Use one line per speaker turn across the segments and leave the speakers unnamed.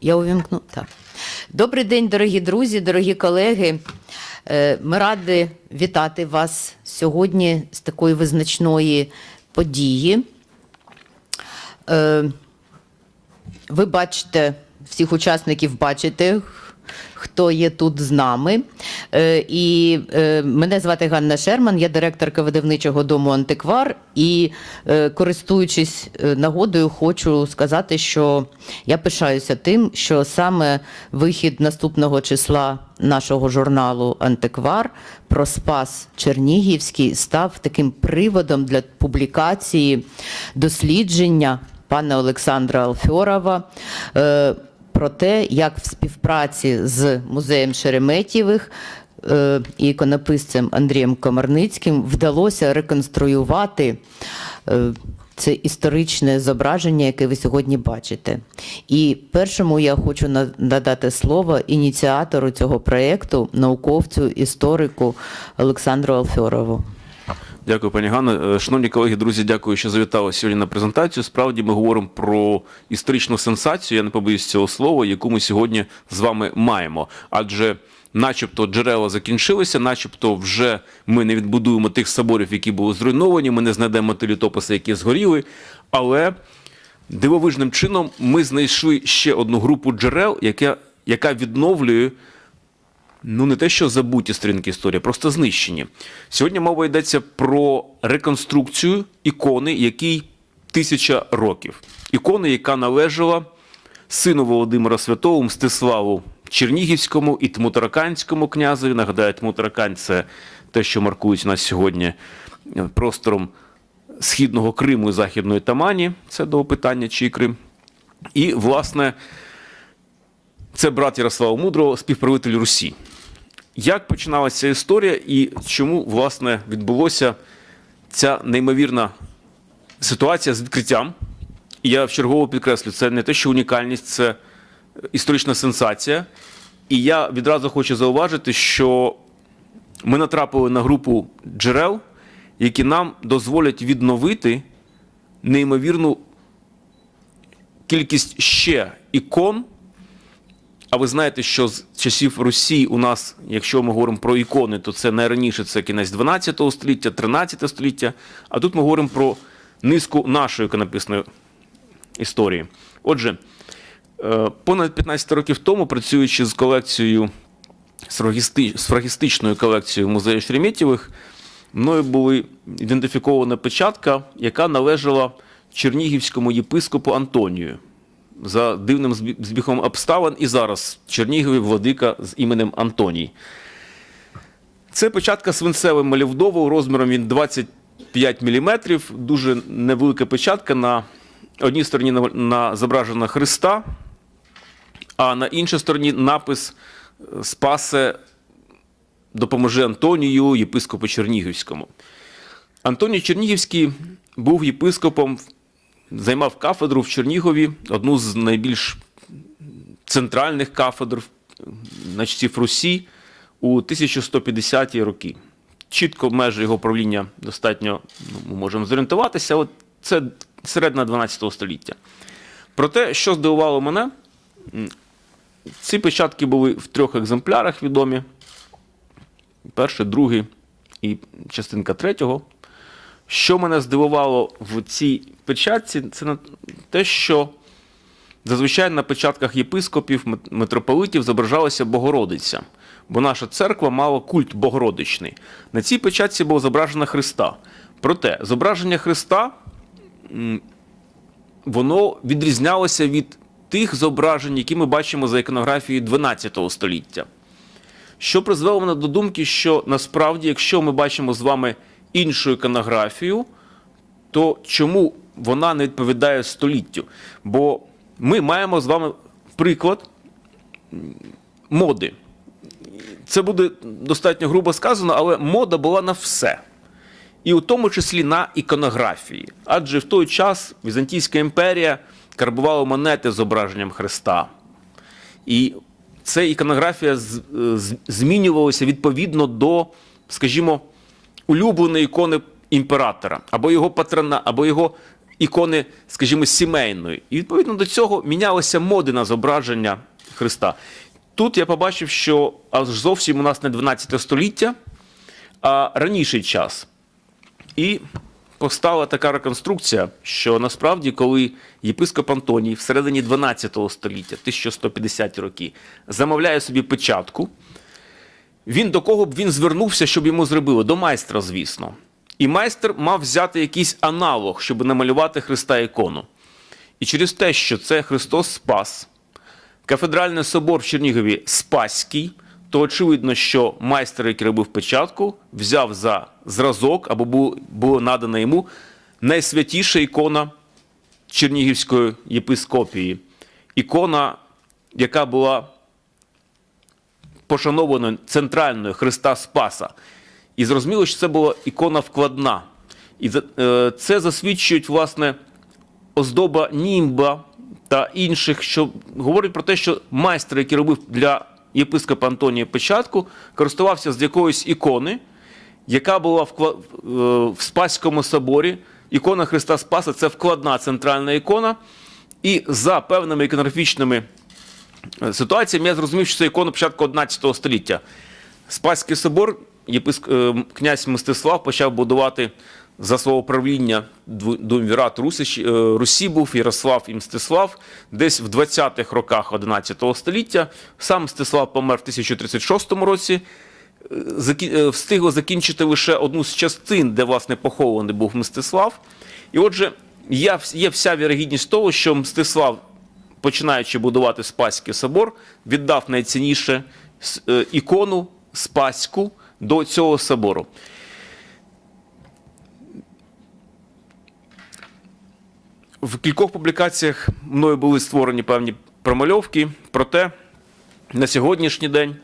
Я увімкну. Так. Добрий день, дорогі друзі, дорогі колеги. Е, Ми раді вітати вас сьогодні з такої визначної події. Е, Ви бачите, всіх учасників бачите, хто є тут з нами. Е, І е, мене звати Ганна Шерман, я директорка видавничого дому Антиквар. І е, користуючись нагодою, хочу сказати, що я пишаюся тим, що саме вихід наступного числа нашого журналу Антиквар про Спас Чернігівський став таким приводом для публікації дослідження пана Олександра Алфьорова. Про те, як в співпраці з музеєм Шереметєвих е, і іконописцем Андрієм Комарницьким вдалося реконструювати е, це історичне зображення, яке ви сьогодні бачите. І першому я хочу надати слово ініціатору цього проєкту, науковцю, історику Олександру Алфьорову.
Дякую, пані Ганно. Е, Шановні колеги, друзі, дякую, що завітали сьогодні на презентацію. Справді ми говоримо про історичну сенсацію, я не побоюсь цього слова, яку ми сьогодні з вами маємо. Адже, начебто, джерела закінчилися, начебто, вже ми не відбудуємо тих соборів, які були зруйновані, ми не знайдемо ті літописи, які згоріли. Але дивовижним чином ми знайшли ще одну групу джерел, яка, яка відновлює Ну, не те, що забуті сторінки історії, просто знищені. Сьогодні мова йдеться про реконструкцію ікони, якій тисяча років. Ікони, яка належала сину Володимира Святого Мстиславу Чернігівському і Тмутараканському князеві. Нагадаю, Тмутаракань це те, що маркують нас сьогодні е, простором східного Криму і Західної Тамані. Це до питання, чий Крим. І, власне, це брат Ярослава Мудрого, співправитель Русі. Як починалася історія і чому, власне, відбулося ця неймовірна ситуація з відкриттям? Я вчергово підкреслю, це не те, що унікальність, це історична сенсація. І я відразу хочу зауважити, що ми натрапили на групу джерел, які нам дозволять відновити неймовірну кількість ще ікон. А ви знаєте, що з часів Росії у нас, якщо ми говоримо про ікони, то це найраніше це кінець 12 століття, 13 століття. А тут ми говоримо про низку нашої іконописної історії. Отже, е, понад 15 років тому, працюючи з колекцією сфрагісти- сфрагістичною колекцією музею Шереметєвих, мною була ідентифікована печатка, яка належала чернігівському єпископу Антонію за дивним збі- збігом обставин і зараз в Чернігові владика з іменем Антоній. Це печатка свинцевим малівдову, розміром він 25 мм, дуже невелика печатка. На одній стороні на- на зображена Христа, а на іншій стороні напис е, Спасе допоможи Антонію, єпископу Чернігівському. Антоній Чернігівський був єпископом займав кафедру в Чернігові, одну з найбільш центральних кафедр на часів Русі у 1150-ті роки. Чітко межі його правління достатньо ну, ми можемо зорієнтуватися. От це середина 12 століття. Проте, що здивувало мене, ці печатки були в трьох екземплярах відомі. Перший, другий і частинка третього. Що мене здивувало в цій печатці, це те, що зазвичай на печатках єпископів, митрополитів зображалася Богородиця, бо наша церква мала культ Богородичний. На цій печатці було зображено Христа. Проте зображення Христа воно відрізнялося від тих зображень, які ми бачимо за іконографією 12 століття. Що призвело мене до думки, що насправді, якщо ми бачимо з вами іншу іконографію, то чому вона не відповідає століттю? Бо ми маємо з вами приклад моди. Це буде достатньо грубо сказано, але мода була на все. І у тому числі на іконографії. Адже в той час Візантійська імперія карбувала монети зображенням Христа. І ця іконографія змінювалася відповідно до, скажімо, улюбленої ікони імператора, або його патрона, або його ікони, скажімо, сімейної. І відповідно до цього мінялися моди на зображення Христа. Тут я побачив, що аж зовсім у нас не 12 століття, а раніший час. І постала така реконструкція, що насправді, коли єпископ Антоній всередині 12 століття, 1150 роки, замовляє собі печатку, він до кого б він звернувся, щоб йому зробили? До майстра, звісно. І майстер мав взяти якийсь аналог, щоб намалювати Христа ікону. І через те, що це Христос Спас, кафедральний собор в Чернігові Спаський, то очевидно, що майстер, який робив печатку, взяв за зразок або було надано йому найсвятіша ікона Чернігівської єпископії. Ікона, яка була пошанованою центральною Христа Спаса. І зрозуміло, що це була ікона вкладна. І е, це засвідчують, власне, оздоба німба та інших, що говорить про те, що майстер, який робив для єпископа Антонія печатку, користувався з якоїсь ікони, яка була в, е, в Спаському соборі. Ікона Христа Спаса це вкладна центральна ікона. І за певними іконографічними ситуаціями я зрозумів, що це ікона початку 11 століття. Спаський собор, єписк... е, князь Мстислав почав будувати за свого правління думвірат Русич, е, Русі був Ярослав і Мстислав десь в 20-х роках 11 століття. Сам Мстислав помер в 1036 році. Е, Встигло закінчити лише одну з частин, де власне похований був Мстислав. І отже, є вся вірогідність того, що Мстислав починаючи будувати Спаський собор, віддав найцінніше е, ікону Спаську до цього собору. В кількох публікаціях мною були створені певні промальовки, проте на сьогоднішній день,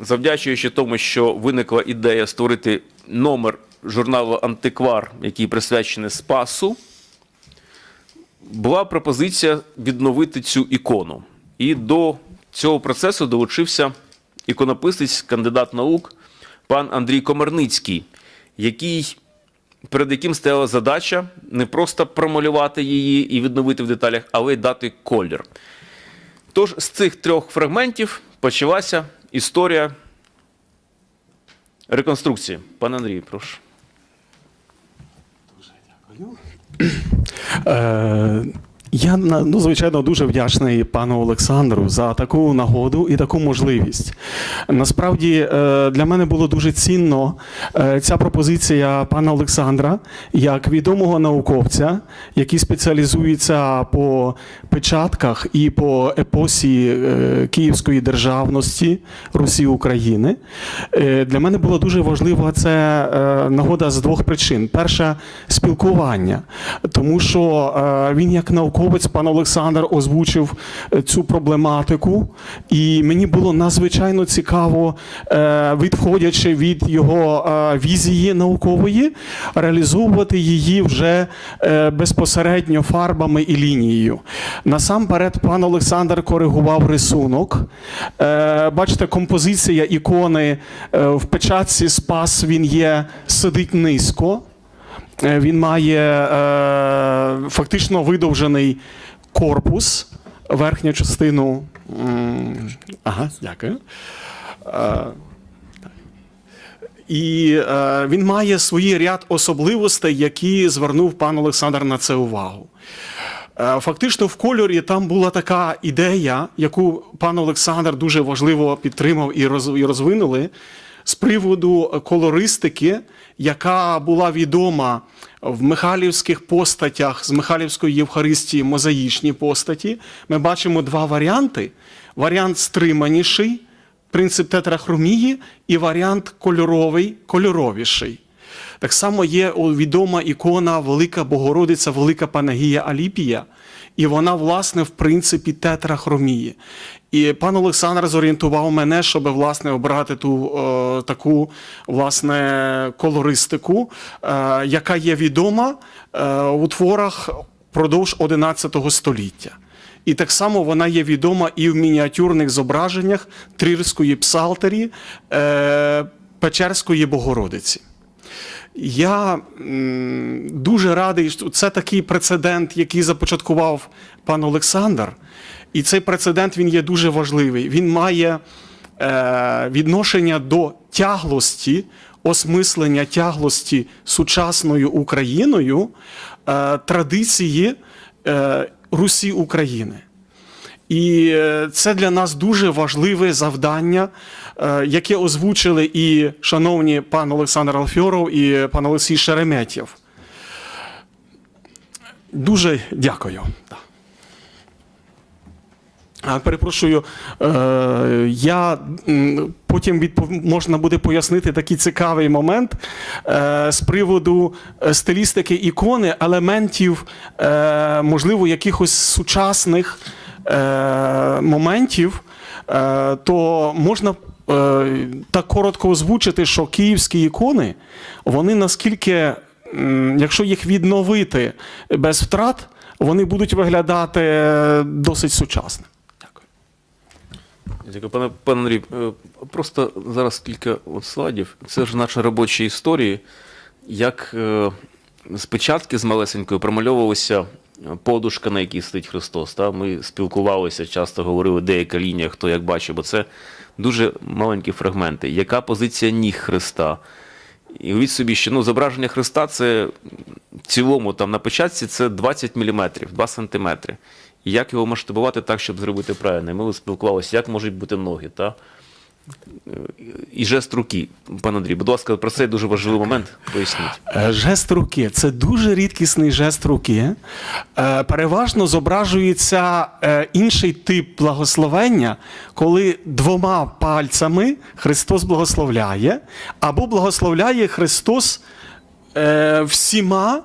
завдячуючи тому, що виникла ідея створити номер журналу Антиквар, який присвячений Спасу, була пропозиція відновити цю ікону. І до цього процесу долучився іконописець, кандидат наук, пан Андрій Комарницький, який, перед яким стояла задача не просто промалювати її і відновити в деталях, але й дати колір. Тож з цих трьох фрагментів почалася історія реконструкції. Пане Андрію, прошу.
Е, uh, я ну, звичайно дуже вдячний пану Олександру за таку нагоду і таку можливість. Насправді е, для мене було дуже цінно е, ця пропозиція пана Олександра як відомого науковця, який спеціалізується по печатках і по епосі е, Київської державності Русі України. Для мене було дуже важливо це е, нагода з двох причин. Перша спілкування, тому що він як науковець, пан Олександр, озвучив е, цю проблематику, і мені було надзвичайно цікаво, е, відходячи від його е, візії наукової, реалізовувати її вже безпосередньо фарбами і лінією. Насамперед, пан Олександр коригував рисунок. Бачите, композиція ікони в печатці Спас він є сидить низько. Е, Він має е, фактично видовжений корпус, верхню частину. Ага, дякую. Е. І е, він має свій ряд особливостей, які звернув пан Олександр на це увагу. Е, Фактично, в кольорі там була така ідея, яку пан Олександр дуже важливо підтримав і розвинули з приводу колористики, яка була відома в Михайлівських постатях з Михайлівської Євхаристії мозаїчні постаті. Ми бачимо два варіанти: варіант стриманіший, принцип тетрахромії, і варіант кольоровий, кольоровіший. Так само є відома ікона Велика Богородиця, Велика Панагія Аліпія, і вона, власне, в принципі, тетрахромії. І пан Олександр зорієнтував мене, щоб власне обрати ту е, таку власне колористику, е, яка є відома е, у творах впродовж 11 століття. І так само вона є відома і в мініатюрних зображеннях Трірської псалтері е, Печерської Богородиці. Я дуже радий, що це такий прецедент, який започаткував пан Олександр. І цей прецедент він є дуже важливий. Він має е, відношення до тяглості, осмислення тяглості сучасною Україною е, традиції е, Русі України. І е, це для нас дуже важливе завдання, е, яке озвучили і шановні пан Олександр Алфьоров і пан Олексій Шереметєв. Дуже дякую. Перепрошую, е, я потім відпов... можна буде пояснити такий цікавий момент з приводу стилістики ікони, елементів, можливо, якихось сучасних моментів, е, то можна е, так коротко озвучити, що київські ікони, вони наскільки, якщо їх відновити без втрат, вони будуть виглядати е, досить сучасно.
Дякую. Пане, пане Андрій. е, Просто зараз кілька от слайдів. Це ж наші робочі історії, як е, з печатки з малесенькою промальовувалася подушка, на якій стоїть Христос. Та? Ми спілкувалися, часто говорили, деяка лінія, хто як бачив, бо це дуже маленькі фрагменти. Яка позиція ніг Христа? І уявіть собі, що ну, зображення Христа це в цілому там на печатці це 20 мм, 2 см. І як його масштабувати так, щоб зробити правильно? Ми спілкувалися, як можуть бути ноги, та? І жест руки. Пане Андрій, будь ласка, про цей дуже важливий момент поясніть.
Е, Жест руки це дуже рідкісний жест руки. Е, Переважно зображується е, інший тип благословення, коли двома пальцями Христос благословляє, або благословляє Христос всіма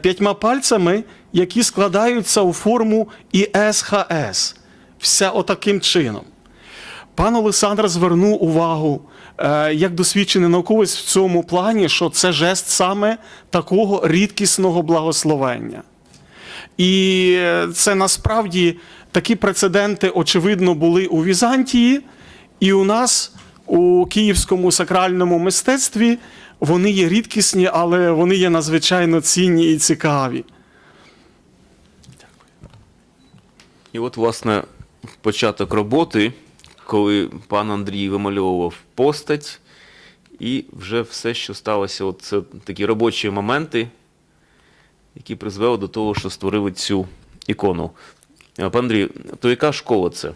п'ятьма пальцями, які складаються у форму ІСХС. Вся отаким чином. Пан Олександр звернув увагу е, як досвідчений науковець в цьому плані, що це жест саме такого рідкісного благословення. І це насправді такі прецеденти, очевидно, були у Візантії, і у нас у київському сакральному мистецтві вони є рідкісні, але вони є надзвичайно цінні і цікаві.
І от, власне, початок роботи, коли пан Андрій вимальовував постать, і вже все, що сталося, от це такі робочі моменти, які призвели до того, що створили цю ікону. Е, Пан Андрій, то яка школа це?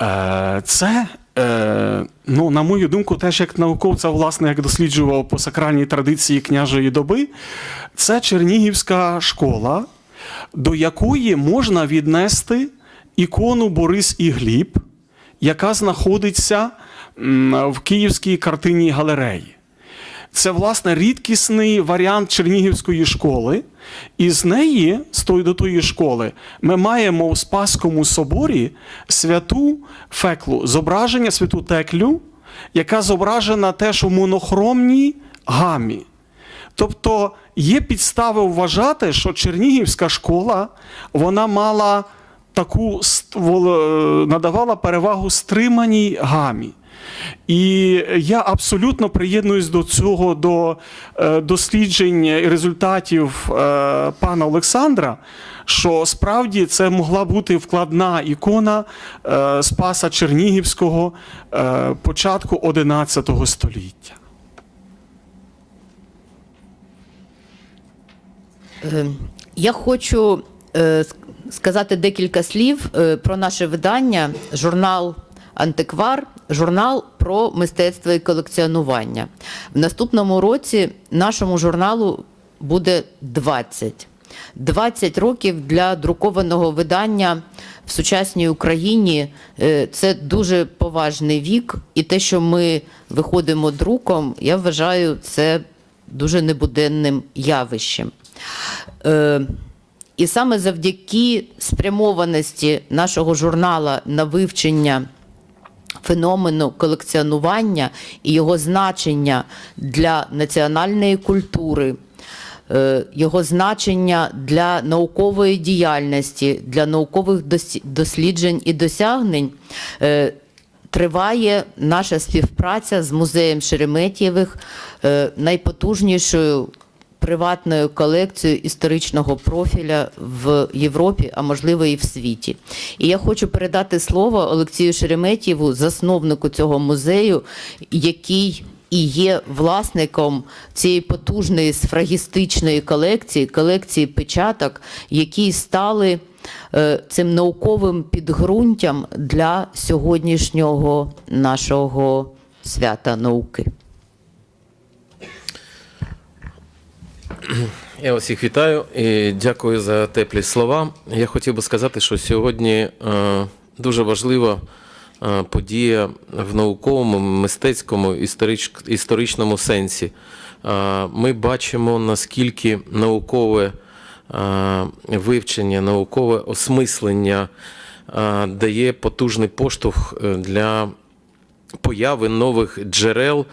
Е, Це, е, ну, на мою думку, теж як науковця, власне, як досліджував по сакральній традиції княжої доби, це Чернігівська школа, до якої можна віднести ікону Борис і Гліб, яка знаходиться в Київській картинній галереї. Це, власне, рідкісний варіант Чернігівської школи. І з неї, з тої до тої школи, ми маємо в Спаському соборі святу феклу, зображення святу теклю, яка зображена теж у монохромній гамі. Тобто є підстави вважати, що Чернігівська школа вона мала таку е, надавала перевагу стриманій гамі. І я абсолютно приєднуюсь до цього, до е, досліджень і результатів е, пана Олександра, що справді це могла бути вкладна ікона Спаса Чернігівського початку XI століття.
Я хочу сказати декілька слів е, про наше видання, журнал Антиквар, журнал про мистецтво і колекціонування. В наступному році нашому журналу буде 20. 20 років для друкованого видання в сучасній Україні е, це дуже поважний вік, і те, що ми виходимо друком, я вважаю це дуже небуденним явищем. І саме завдяки спрямованості нашого журнала на вивчення феномену колекціонування і його значення для національної культури, е, його значення для наукової діяльності, для наукових досліджень і досягнень. е, триває наша співпраця з музеєм Шереметєвих, е, найпотужнішою приватною колекцією історичного профіля в Європі, а можливо і в світі. І я хочу передати слово Олексію Шереметєву, засновнику цього музею, який і є власником цієї потужної сфрагістичної колекції, колекції печаток, які стали е, цим науковим підґрунтям для сьогоднішнього нашого свята науки.
Я усіх вітаю і дякую за теплі слова. Я хотів би сказати, що сьогодні е, дуже важлива е, подія в науковому, мистецькому, історичному сенсі. Е, Ми бачимо, наскільки наукове вивчення, наукове осмислення дає потужний поштовх для появи нових джерел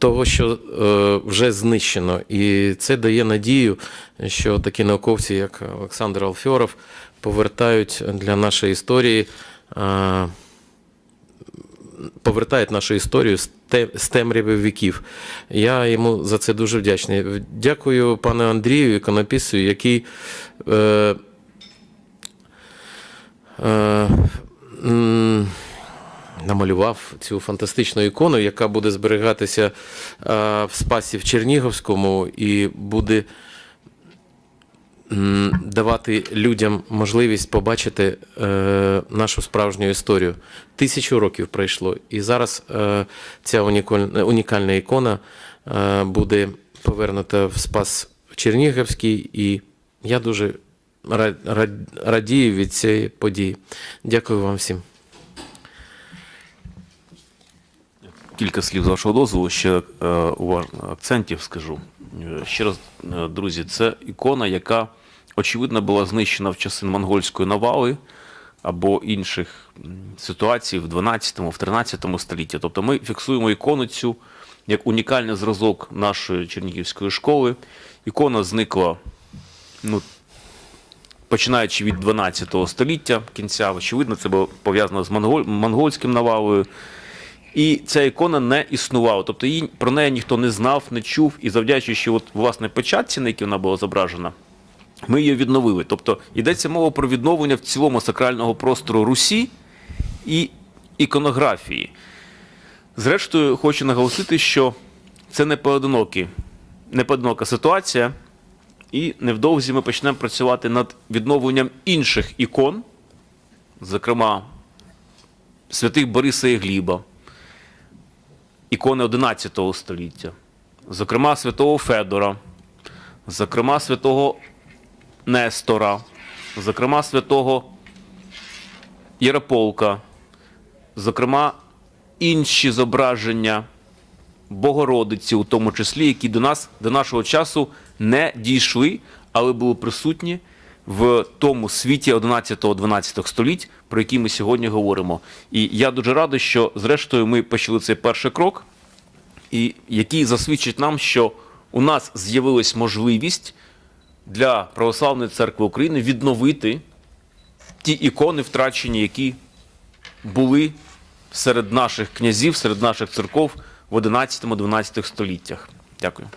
того, що е, вже знищено. І це дає надію, що такі науковці, як Олександр Алфьоров, повертають для нашої історії. Е, Повертають нашу історію з темряви віків. Я йому за це дуже вдячний. Дякую пану Андрію, іконописцю, який е, намалював цю фантастичну ікону, яка буде зберігатися е, в Спасі в Чернігівському і буде давати людям можливість побачити е, нашу справжню історію. Тисячу років пройшло, і зараз е, ця унікальна, ікона буде повернута в Спас Чернігівський, і я дуже ра- ра- радію від цієї події. Дякую вам всім.
Кілька слів з вашого дозволу, ще е, уваж... акцентів скажу. Е, Ще раз, е, друзі, це ікона, яка очевидно була знищена в часи монгольської навали або інших ситуацій в 12 в 13 столітті. Тобто ми фіксуємо ікону цю як унікальний зразок нашої чернігівської школи. Ікона зникла ну, починаючи від 12 століття кінця, очевидно, це було пов'язано з монголь... монгольським навалою. І ця ікона не існувала. Тобто її, про неї ніхто не знав, не чув. І завдячуючи от, власне печатці, на якій вона була зображена, ми її відновили. Тобто йдеться мова про відновлення в цілому сакрального простору Русі і іконографії. Зрештою, хочу наголосити, що це не поодинокі, не поодинока ситуація, і невдовзі ми почнемо працювати над відновленням інших ікон, зокрема святих Бориса і Гліба, ікони 11 століття, зокрема святого Федора, зокрема святого Нестора, зокрема святого Єрополка, зокрема інші зображення Богородиці, у тому числі, які до нас до нашого часу не дійшли, але були присутні в тому світі 11-12 століть, про який ми сьогодні говоримо. І я дуже радий, що зрештою ми почали цей перший крок, і який засвідчить нам, що у нас з'явилась можливість для Православної церкви України відновити ті ікони, втрачені, які були серед наших князів, серед наших церков в 11-12 століттях. Дякую.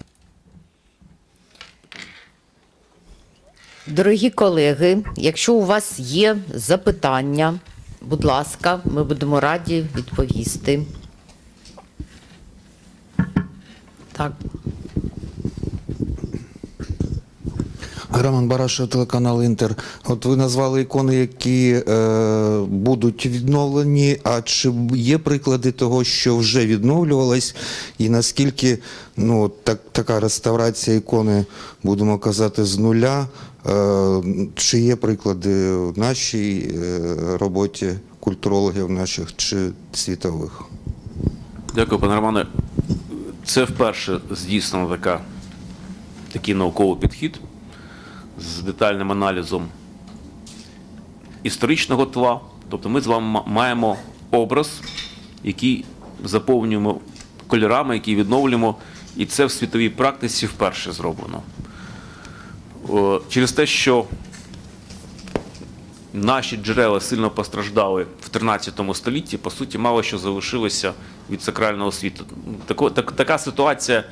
Дорогі колеги, якщо у вас є запитання, будь ласка, ми будемо раді відповісти. Так,
Роман Барашов, телеканал Інтер. От ви назвали ікони, які е, будуть відновлені. А чи є приклади того, що вже відновлювалось, і наскільки ну, так, така реставрація ікони, будемо казати, з нуля? Е, чи є приклади в нашій е, роботі культурологів наших чи світових?
Дякую, пане Романе. Це вперше здійснено така, такий науковий підхід з детальним аналізом історичного тла. Тобто ми з вами маємо образ, який заповнюємо кольорами, який відновлюємо, і це в світовій практиці вперше зроблено. Через те, що наші джерела сильно постраждали в 13 столітті, по суті, мало що залишилося від сакрального світу. Тако, так, така ситуація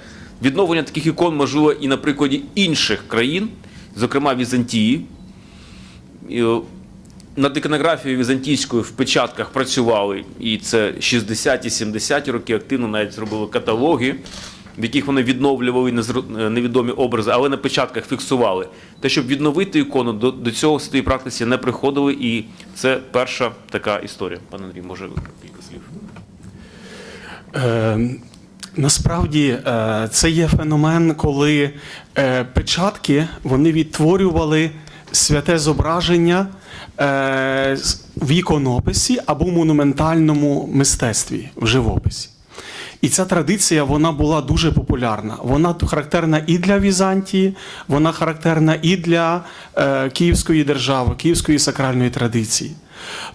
відновлення таких ікон можливо і на прикладі інших країн, зокрема Візантії. Над іконографією візантійською в печатках працювали, і це 60-ті, 70-ті роки активно навіть зробили каталоги, в яких вони відновлювали незро- невідомі образи, але на печатках фіксували. Те, щоб відновити ікону, до, до цього в своїй практиці не приходили, і це перша така історія. Пане Андрій, може кілька слів.
Е, насправді е, це є феномен, коли е, печатки вони відтворювали святе зображення е, в іконописі або монументальному мистецтві в живописі. І ця традиція вона була дуже популярна. Вона характерна і для Візантії, вона характерна і для е, Київської держави, Київської сакральної традиції.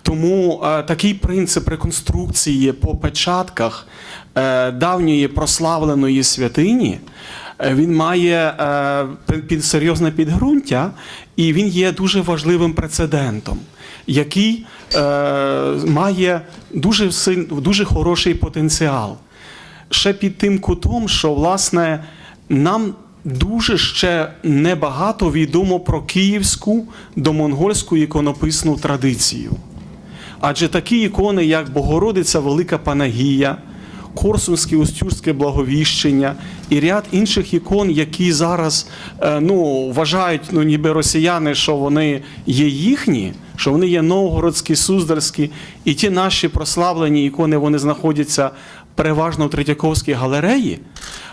Тому е, такий принцип реконструкції по печатках е, давньої прославленої святині. е, Він має е, під- серйозне підґрунтя, і він є дуже важливим прецедентом, який е, має дуже силь, дуже хороший потенціал ще під тим кутом, що власне нам дуже ще небагато відомо про київську домонгольську іконописну традицію. Адже такі ікони, як Богородиця Велика Панагія, Корсунське Устюжське благовіщення і ряд інших ікон, які зараз е, ну, вважають, ну, ніби росіяни, що вони є їхні, що вони є новгородські, суздальські, і ті наші прославлені ікони вони знаходяться переважно в Третьяковській галереї.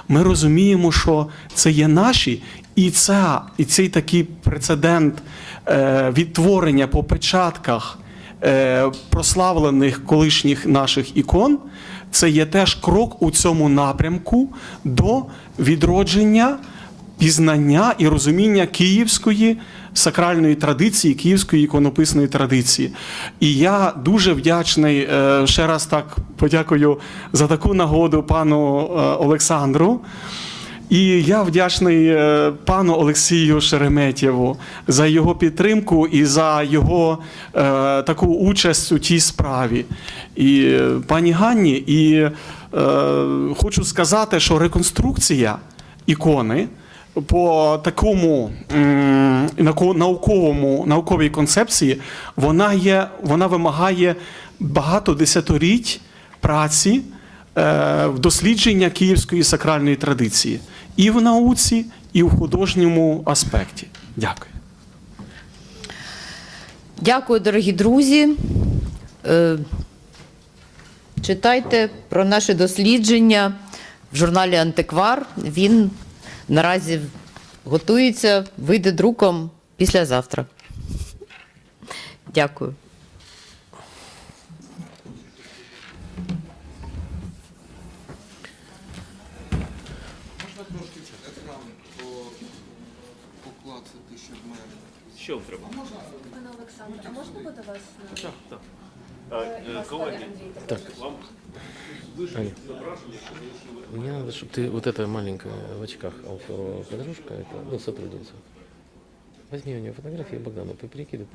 Ми розуміємо, що це є наші, і, ця, і цей такий прецедент е, відтворення по печатках е, прославлених колишніх наших ікон, це є теж крок у цьому напрямку до відродження пізнання і розуміння київської сакральної традиції, київської іконописної традиції. І я дуже вдячний е, ще раз так подякую за таку нагоду пану е, Олександру. І я вдячний е, пану Олексію Шереметєву за його підтримку і за його е, таку участь у тій справі. І пані Ганні, і е, хочу сказати, що реконструкція ікони по такому м, науковому науковій концепції вона є, вона вимагає багато десятиріть праці е, в дослідження київської сакральної традиції і в науці, і в художньому аспекті. Дякую.
Дякую, дорогі друзі. Е, Читайте про наше дослідження в журналі Антиквар. Він наразі готується, вийде друком післязавтра. Дякую.
Що вам треба?
Пане Олександр, а можна буде вас на
Так, так. Е, Колеги,
Так,
вам
Аня. Мне надо, чтобы ты вот эта маленькая в очках алфо- подружка, это, ну, сотрудница, возьми у нее фотографии Богдану, перекидывай.